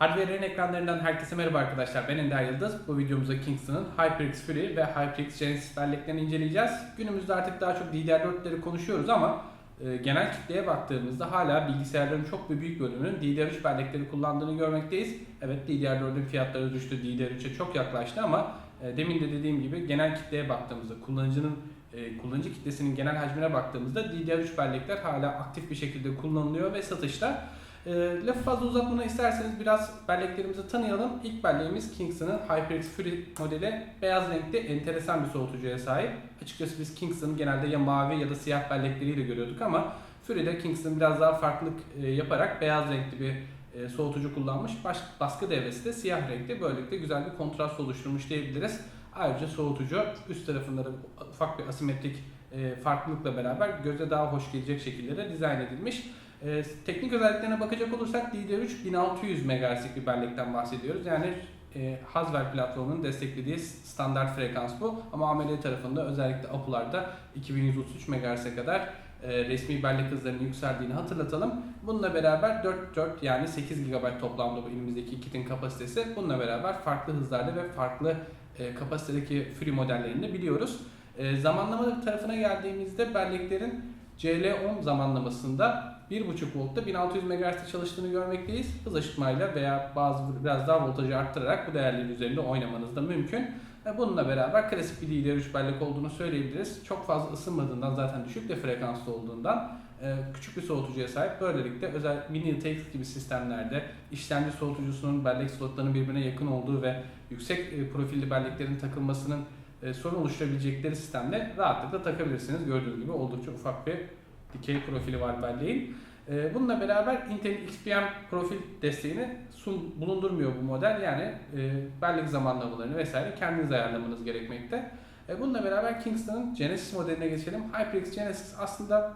Hardware'in ekranlarından herkese merhaba arkadaşlar. Ben Ender Yıldız. Bu videomuzda Kingston'ın HyperX Fury ve HyperX Genesis belleklerini inceleyeceğiz. Günümüzde artık daha çok DDR4'leri konuşuyoruz ama e, genel kitleye baktığımızda hala bilgisayarların çok bir büyük bölümünün DDR3 bellekleri kullandığını görmekteyiz. Evet DDR4'ün fiyatları düştü, DDR3'e çok yaklaştı ama e, demin de dediğim gibi genel kitleye baktığımızda kullanıcının e, kullanıcı kitlesinin genel hacmine baktığımızda DDR3 bellekler hala aktif bir şekilde kullanılıyor ve satışta. E, lafı fazla uzatmadan isterseniz biraz belleklerimizi tanıyalım. İlk belleğimiz Kingston'ın HyperX Fury modeli. Beyaz renkte enteresan bir soğutucuya sahip. Açıkçası biz Kingston'ın genelde ya mavi ya da siyah bellekleriyle görüyorduk ama Fury'de Kingston biraz daha farklılık e, yaparak beyaz renkli bir e, soğutucu kullanmış. Baş, baskı devresi de siyah renkte. Böylelikle güzel bir kontrast oluşturmuş diyebiliriz. Ayrıca soğutucu üst tarafında da ufak bir asimetrik e, farklılıkla beraber göze daha hoş gelecek şekillere dizayn edilmiş. E, teknik özelliklerine bakacak olursak DDR3 1600 MHz'lik bir bellekten bahsediyoruz. Yani e, Haswell platformunun desteklediği standart frekans bu. Ama AMD tarafında özellikle Apple'larda 2133 MHz'e kadar e, resmi bellek hızlarının yükseldiğini hatırlatalım. Bununla beraber 4 4 yani 8 GB toplamda bu elimizdeki kitin kapasitesi. Bununla beraber farklı hızlarda ve farklı e, kapasitedeki Free modellerini de biliyoruz. E, zamanlama tarafına geldiğimizde belleklerin CL10 zamanlamasında 1.5 voltta 1600 MHz'de çalıştığını görmekteyiz. Hız aşıtmayla veya bazı biraz daha voltajı arttırarak bu değerlerin üzerinde oynamanız da mümkün. Ve bununla beraber klasik bir DDR3 bellek olduğunu söyleyebiliriz. Çok fazla ısınmadığından zaten düşük de frekanslı olduğundan e, küçük bir soğutucuya sahip. Böylelikle özel mini TX gibi sistemlerde işlemci soğutucusunun bellek slotlarının birbirine yakın olduğu ve yüksek e, profilli belleklerin takılmasının e, sorun oluşturabilecekleri sistemle rahatlıkla takabilirsiniz. Gördüğünüz gibi oldukça ufak bir dikey profili var belleğin. E, Bununla beraber Intel XPM profil desteğini sun, bulundurmuyor bu model. Yani e, bellek zamanlamalarını vesaire kendiniz ayarlamanız gerekmekte. E, Bununla beraber Kingston'ın Genesis modeline geçelim. HyperX Genesis aslında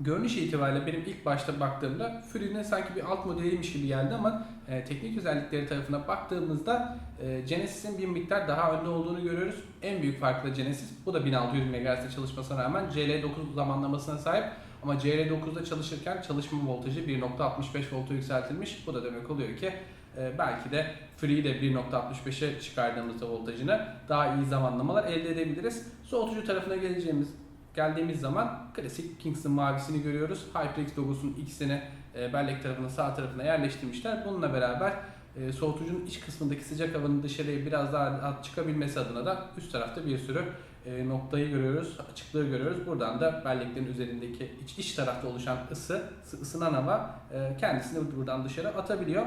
görünüş itibariyle benim ilk başta baktığımda Fury'nin sanki bir alt modeliymiş gibi geldi ama e, teknik özellikleri tarafına baktığımızda e, Genesis'in bir miktar daha önde olduğunu görüyoruz. En büyük farkı da Genesis. Bu da 1600 MHz'de çalışmasına rağmen CL9 zamanlamasına sahip. Ama CL9'da çalışırken çalışma voltajı 1.65 volta yükseltilmiş. Bu da demek oluyor ki e, belki de Free'yi de 1.65'e çıkardığımızda voltajını daha iyi zamanlamalar elde edebiliriz. Soğutucu tarafına geleceğimiz geldiğimiz zaman klasik Kingston mavisini görüyoruz. HyperX logosunun ikisini e, bellek tarafına sağ tarafına yerleştirmişler. Bununla beraber e, soğutucunun iç kısmındaki sıcak havanın dışarıya biraz daha çıkabilmesi adına da üst tarafta bir sürü e, noktayı görüyoruz, açıklığı görüyoruz. Buradan da belleklerin üzerindeki iç, iç tarafta oluşan ısı, ısınan hava e, kendisini buradan dışarı atabiliyor.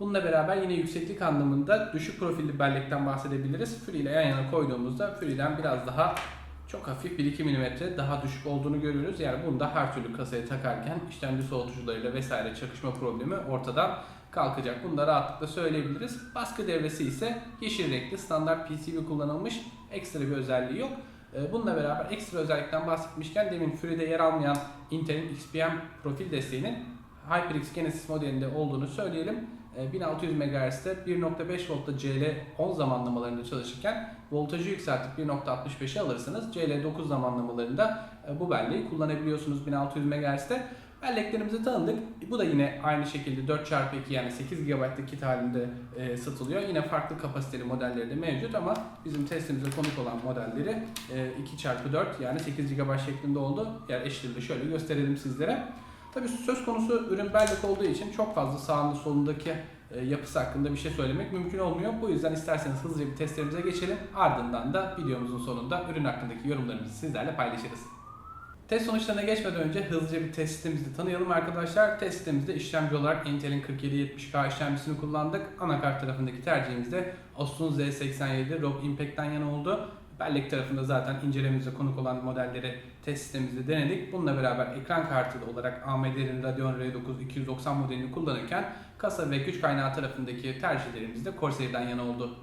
Bununla beraber yine yükseklik anlamında düşük profilli bellekten bahsedebiliriz. Fury ile yan yana koyduğumuzda Fury'den biraz daha çok hafif 1-2 mm daha düşük olduğunu görüyoruz. Yani bunu da her türlü kasaya takarken işlemci soğutucularıyla vesaire çakışma problemi ortadan kalkacak. Bunu da rahatlıkla söyleyebiliriz. Baskı devresi ise yeşil renkli standart PCB kullanılmış. Ekstra bir özelliği yok. Ee, Bununla beraber ekstra özellikten bahsetmişken demin Fury'de yer almayan Intel'in XPM profil desteğinin HyperX Genesis modelinde olduğunu söyleyelim. Ee, 1600 MHz'de 1.5 voltta CL10 zamanlamalarında çalışırken voltajı yükseltip 1.65'e alırsanız CL9 zamanlamalarında e, bu belleği kullanabiliyorsunuz 1600 MHz'de. Belleklerimizi tanıdık. Bu da yine aynı şekilde 4x2 yani 8 GB'lık kit halinde e, satılıyor. Yine farklı kapasiteli modelleri de mevcut ama bizim testimize konuk olan modelleri e, 2x4 yani 8 GB şeklinde oldu. Yani de şöyle gösterelim sizlere. Tabii söz konusu ürün bellek olduğu için çok fazla sağında solundaki e, yapısı hakkında bir şey söylemek mümkün olmuyor. Bu yüzden isterseniz hızlıca bir testlerimize geçelim. Ardından da videomuzun sonunda ürün hakkındaki yorumlarımızı sizlerle paylaşırız. Test sonuçlarına geçmeden önce hızlıca bir test tanıyalım arkadaşlar. Test sistemimizde işlemci olarak Intel'in 4770K işlemcisini kullandık. Anakart tarafındaki tercihimiz de Asus'un Z87 ROG Impact'ten yana oldu. Bellek tarafında zaten incelememize konuk olan modelleri test sistemimizde denedik. Bununla beraber ekran kartı olarak AMD'nin Radeon R9 290 modelini kullanırken kasa ve güç kaynağı tarafındaki tercihlerimiz de Corsair'den yana oldu.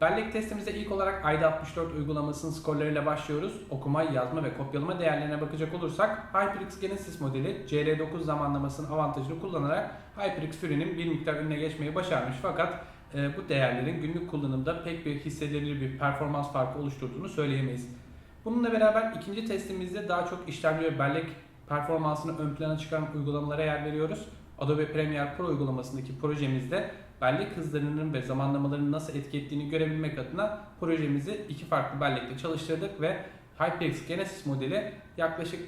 Bellek testimize ilk olarak AIDA 64 uygulamasının skorlarıyla başlıyoruz. Okuma, yazma ve kopyalama değerlerine bakacak olursak HyperX Genesis modeli CL9 zamanlamasının avantajını kullanarak HyperX Fury'nin bir miktar önüne geçmeyi başarmış fakat e, bu değerlerin günlük kullanımda pek bir hissedilebilir bir performans farkı oluşturduğunu söyleyemeyiz. Bununla beraber ikinci testimizde daha çok işlemci ve bellek performansını ön plana çıkaran uygulamalara yer veriyoruz. Adobe Premiere Pro uygulamasındaki projemizde bellek hızlarının ve zamanlamalarının nasıl etki ettiğini görebilmek adına projemizi iki farklı bellekte çalıştırdık ve HyperX Genesis modeli yaklaşık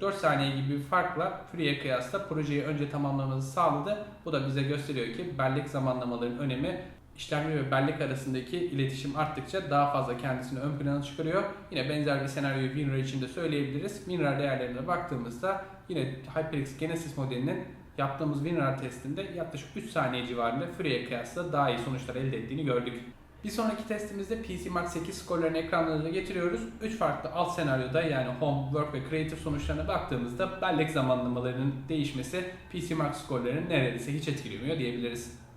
3,5-4 saniye gibi bir farkla Fury'e kıyasla projeyi önce tamamlamamızı sağladı. Bu da bize gösteriyor ki bellek zamanlamaların önemi işlemci ve bellek arasındaki iletişim arttıkça daha fazla kendisini ön plana çıkarıyor. Yine benzer bir senaryoyu WinRAR için de söyleyebiliriz. WinRAR değerlerine baktığımızda yine HyperX Genesis modelinin yaptığımız WinRAR testinde yaklaşık 3 saniye civarında Fury'e kıyasla daha iyi sonuçlar elde ettiğini gördük. Bir sonraki testimizde PC Max 8 skorlarını ekranlarına getiriyoruz. 3 farklı alt senaryoda yani Home, Work ve Creative sonuçlarına baktığımızda bellek zamanlamalarının değişmesi PC Max skorlarını neredeyse hiç etkilemiyor diyebiliriz.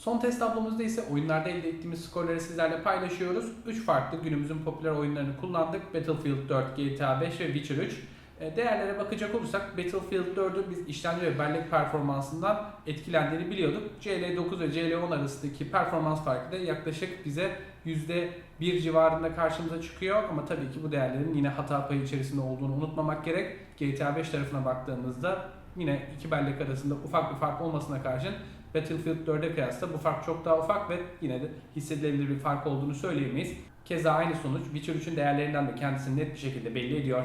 Son test tablomuzda ise oyunlarda elde ettiğimiz skorları sizlerle paylaşıyoruz. 3 farklı günümüzün popüler oyunlarını kullandık. Battlefield 4, GTA 5 ve Witcher 3. E, Değerlere bakacak olursak Battlefield 4'ü biz işlemci ve bellek performansından etkilendiğini biliyorduk. CL9 ve CL10 arasındaki performans farkı da yaklaşık bize %1 civarında karşımıza çıkıyor. Ama tabii ki bu değerlerin yine hata payı içerisinde olduğunu unutmamak gerek. GTA 5 tarafına baktığımızda yine iki bellek arasında ufak bir fark olmasına karşın Battlefield 4'e kıyasla bu fark çok daha ufak ve yine de hissedilebilir bir fark olduğunu söyleyemeyiz. Keza aynı sonuç Witcher 3'ün değerlerinden de kendisini net bir şekilde belli ediyor.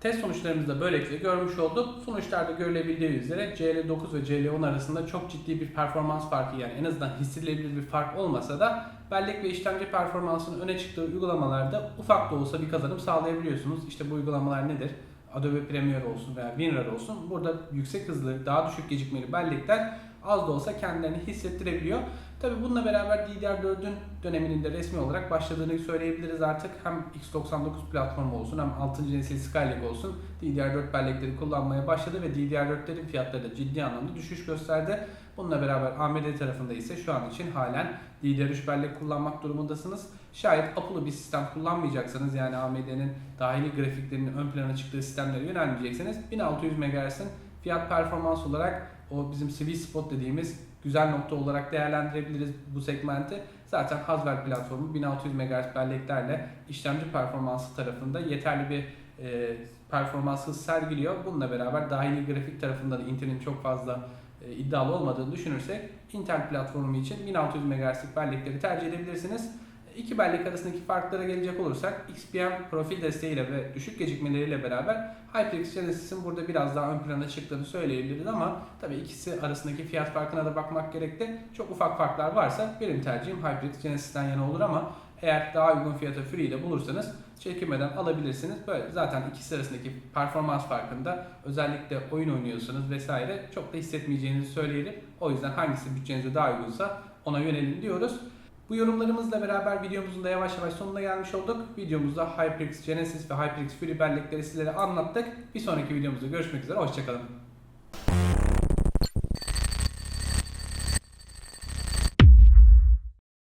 Test sonuçlarımızı da böylelikle görmüş olduk. Sonuçlarda görülebildiği üzere CL9 ve CL10 arasında çok ciddi bir performans farkı yani en azından hissedilebilir bir fark olmasa da bellek ve işlemci performansının öne çıktığı uygulamalarda ufak da olsa bir kazanım sağlayabiliyorsunuz. İşte bu uygulamalar nedir? Adobe Premiere olsun veya WinRAR olsun. Burada yüksek hızlı, daha düşük gecikmeli bellekler az da olsa kendilerini hissettirebiliyor. Tabi bununla beraber DDR4'ün döneminin de resmi olarak başladığını söyleyebiliriz artık. Hem X99 platformu olsun hem 6. nesil Skylake olsun DDR4 bellekleri kullanmaya başladı ve DDR4'lerin fiyatları da ciddi anlamda düşüş gösterdi. Bununla beraber AMD tarafında ise şu an için halen DDR3 bellek kullanmak durumundasınız. Şayet Apple'ı bir sistem kullanmayacaksanız yani AMD'nin dahili grafiklerinin ön plana çıktığı sistemlere yönelmeyecekseniz 1600 MHz'in fiyat performans olarak o bizim sweet spot dediğimiz güzel nokta olarak değerlendirebiliriz bu segmenti. Zaten Haswell platformu 1600 MHz belleklerle işlemci performansı tarafında yeterli bir e, performans hız sergiliyor. Bununla beraber dahili grafik tarafında da Intel'in çok fazla e, iddialı olmadığını düşünürsek Intel platformu için 1600 MHz'lik bellekleri tercih edebilirsiniz. İki bellek arasındaki farklara gelecek olursak XPM profil desteğiyle ve düşük gecikmeleriyle beraber HyperX Genesis'in burada biraz daha ön plana çıktığını söyleyebiliriz ama tabii ikisi arasındaki fiyat farkına da bakmak gerekli. Çok ufak farklar varsa benim tercihim HyperX Genesis'ten yana olur ama eğer daha uygun fiyata Free'de bulursanız çekinmeden alabilirsiniz. Böyle zaten ikisi arasındaki performans farkında özellikle oyun oynuyorsanız vesaire çok da hissetmeyeceğinizi söyleyelim. O yüzden hangisi bütçenize daha uygunsa ona yönelin diyoruz. Bu yorumlarımızla beraber videomuzun da yavaş yavaş sonuna gelmiş olduk. Videomuzda HyperX Genesis ve HyperX Fury bellekleri sizlere anlattık. Bir sonraki videomuzda görüşmek üzere. Hoşçakalın.